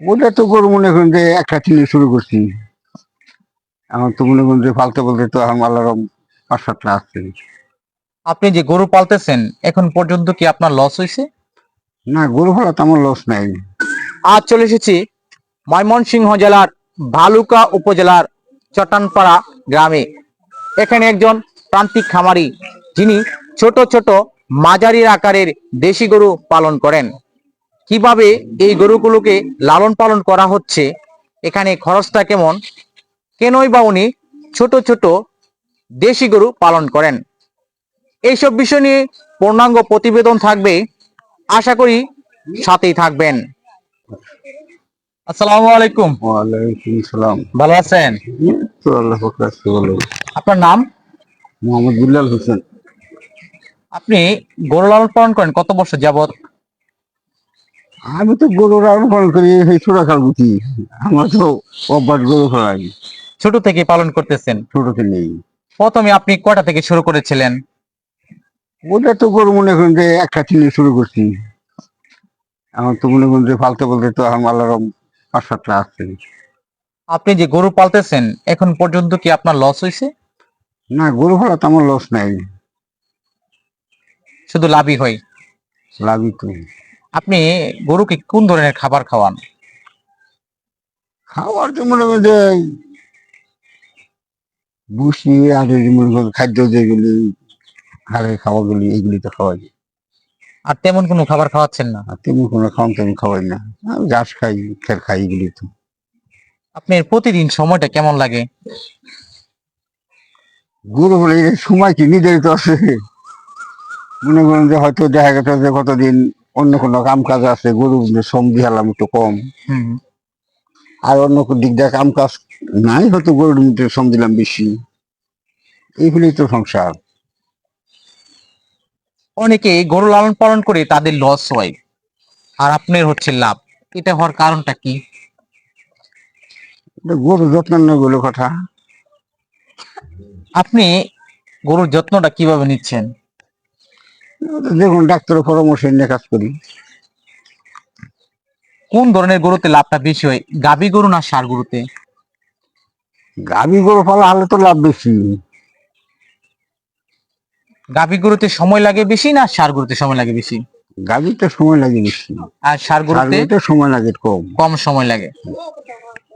ওটা তো গরু মনে করেন যে একটা চিনি শুরু করছি। এখন তো মনে করেন যে ফালতে বলতে তো এখন আল্লাহর পাঁচ সাতটা আসছে আপনি যে গরু পালতেছেন এখন পর্যন্ত কি আপনার লস হয়েছে না গরু ফলা তো আমার লস নাই। আজ চলে এসেছি ময়মনসিংহ জেলার ভালুকা উপজেলার চটানপাড়া গ্রামে। এখানে একজন প্রান্তিক খামারি যিনি ছোট ছোট মাঝারি আকারের দেশি গরু পালন করেন। কীভাবে এই গরুগুলোকে লালন পালন করা হচ্ছে এখানে খরচটা কেমন? কেনই বা উনি ছোট ছোট দেশি গরু পালন করেন? এইসব বিষয় নিয়ে পূর্ণাঙ্গ প্রতিবেদন থাকবে আশা করি সাথেই থাকবেন। আসসালামু আলাইকুম। ওয়ালাইকুম সালাম। ভালো আছেন? তো আল্লাহ কাছে আপনার নাম? মোহাম্মদ বিল্লাল হোসেন। আপনি গরু লালন পালন করেন কত বছর যাবত আমি তো গরু পালন করি সেই ছোট খাল বুঝি। আমার তো অভ্যাস গরু ফেলাই ছোট থেকে পালন করতেছেন? ছোটতে নেই। প্রথমে আপনি কটা থেকে শুরু করেছিলেন? ওটা তো গরু মনে করেন যে একটা চিনি শুরু করছি। এখন তো মনে করেন যে ফালতে বলতে তো এখন আল্লাহর পাঁচ সাতটা আসছে আপনি যে গরু পালতেছেন এখন পর্যন্ত কি আপনার লস হয়েছে? না গরু ফলা তো আমার লস নাই। শুধু লাভই হয়। লাভই তো। আপনি গরুকে কোন ধরনের খাবার খাওয়ান? খাওয়ার তো মনে করেন যে বুসি আর মনে খাদ্য যেগুলি হাড়ের খাওয়াগুলি এগুলি তো খাওয়াই আর তেমন কোনো খাবার খাওয়াচ্ছেন না? আর তেমন কোনো খাওয়ান তেমন খাওয়াই না। আমি ঘাস খাই খের খাই এগুলি তো। আপনার প্রতিদিন সময়টা কেমন লাগে? গরু বলে সময় কি নিজেরই তো আছে। মনে করেন যে হয়তো দেখা গেছে যে কতদিন অন্য কোনো কাম কাজ আছে গরু শ্রম দিয়ালাম একটু কম। হুম। আর অন্য কোনো দিক দিয়ে কাম কাজ নাই হয়তো গরুর মধ্যে শ্রম দিলাম বেশি। এইগুলি তো সংসার। অনেকে গরু লালন পালন করে তাদের লস হয় আর আপনার হচ্ছে লাভ। এটা হওয়ার কারণটা কি? গরু যত্ন নেই বলে কথা। আপনি গরুর যত্নটা কীভাবে নিচ্ছেন? দেখুন ডাক্তারের পরামর্শ নিয়ে কাজ করি। কোন ধরনের গরুতে লাভটা বেশি হয় গাবি গরু না সার গরুতে? গাভী গরু পালা হলে তো লাভ বেশি। গাভি গরুতে সময় লাগে বেশি না সার গরুতে সময় লাগে বেশি? গাভীতে সময় লাগে বেশি। আর সার গরুতে সময় লাগে কম। কম সময় লাগে।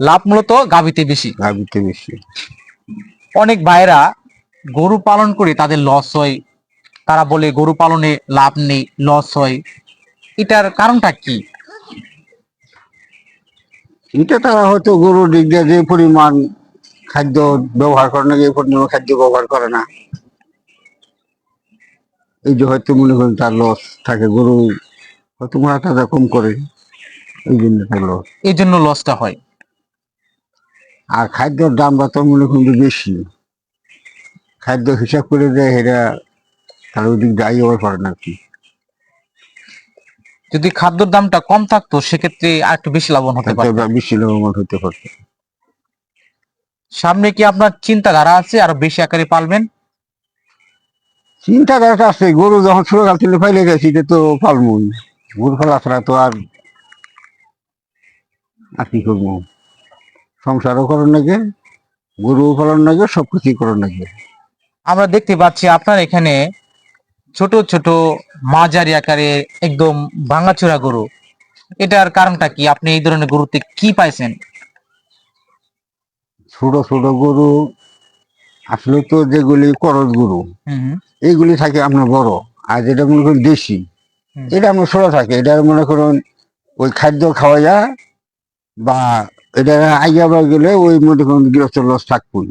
লাভ মূলত গাভিতে বেশি। গাভীতে বেশি। অনেক ভাইয়েরা গরু পালন করে তাদের লস হয় তারা বলে গরু পালনে লাভ নেই লস হয়। এটার কারণটা কি? এটা তারা হয়তো গরুর দিক দিয়ে যে পরিমাণ খাদ্য ব্যবহার করে না যে পরিমাণ খাদ্য ব্যবহার করে না। এই যে হয়তো মনে করেন তার লস থাকে গরু হয়তো মোড়া তাজা কম করে এই জন্য তার লস। এই জন্য লসটা হয়। আর খাদ্যের দামটা তো মনে করেন বেশি। খাদ্য হিসাব করে দেয় এরা তার ওই দিক দায়ী হওয়ার পারে না কি। যদি খাদ্যর দামটা কম থাকতো সেক্ষেত্রে আর একটু বেশি লাভবান হতে পারে বেশি লাভবান হতে পারত। সামনে কি আপনার চিন্তাধারা আছে? আরও বেশি আকারে পালবেন? চিন্তাধারাটা আছে। গরু যখন ছোট কাল থেকে ফাইলে গেছি এটা তো পালমই গরু ফেলা ছাড়া তো আর আর কি করব? সংসারও করার নাকি গরু ফলার নাকি সব কিছুই করার নাকি আমরা দেখতে পাচ্ছি আপনার এখানে ছোট ছোট মাঝারি আকারে একদম ভাঙাচোরা গরু। এটার কারণটা কি? আপনি এই ধরনের গরুতে কি পাইছেন? ছোট ছোট গরু আসলে তো যেগুলি করজ গরু হুম এইগুলি থাকে আপনার বড় আর যেটা মনে করেন দেশি এটা আপনার ছোট থাকে। এটা মনে করুন ওই খাদ্য খাওয়া যায় বা এটা আইয়া বা গেলে ওই মনে করুন গৃহস্থ লস থাকবই।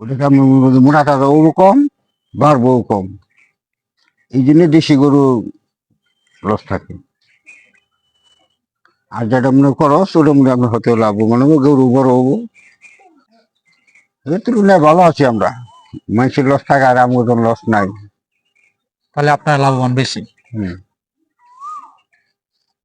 ওটাকে আপনার মনে করেন মোটা টাকাও কম বাড়বও কম। এই জন্য দেশি গরু লস থাকে। আর যেটা মনে করো সেটা মনে আমরা হতে লাভ হব গরু বড় হব। এর তুলনায় ভালো আছি আমরা। মানুষের লস থাকে আর আমার লস নাই। তাহলে আপনার লাভবান বেশি। হুম।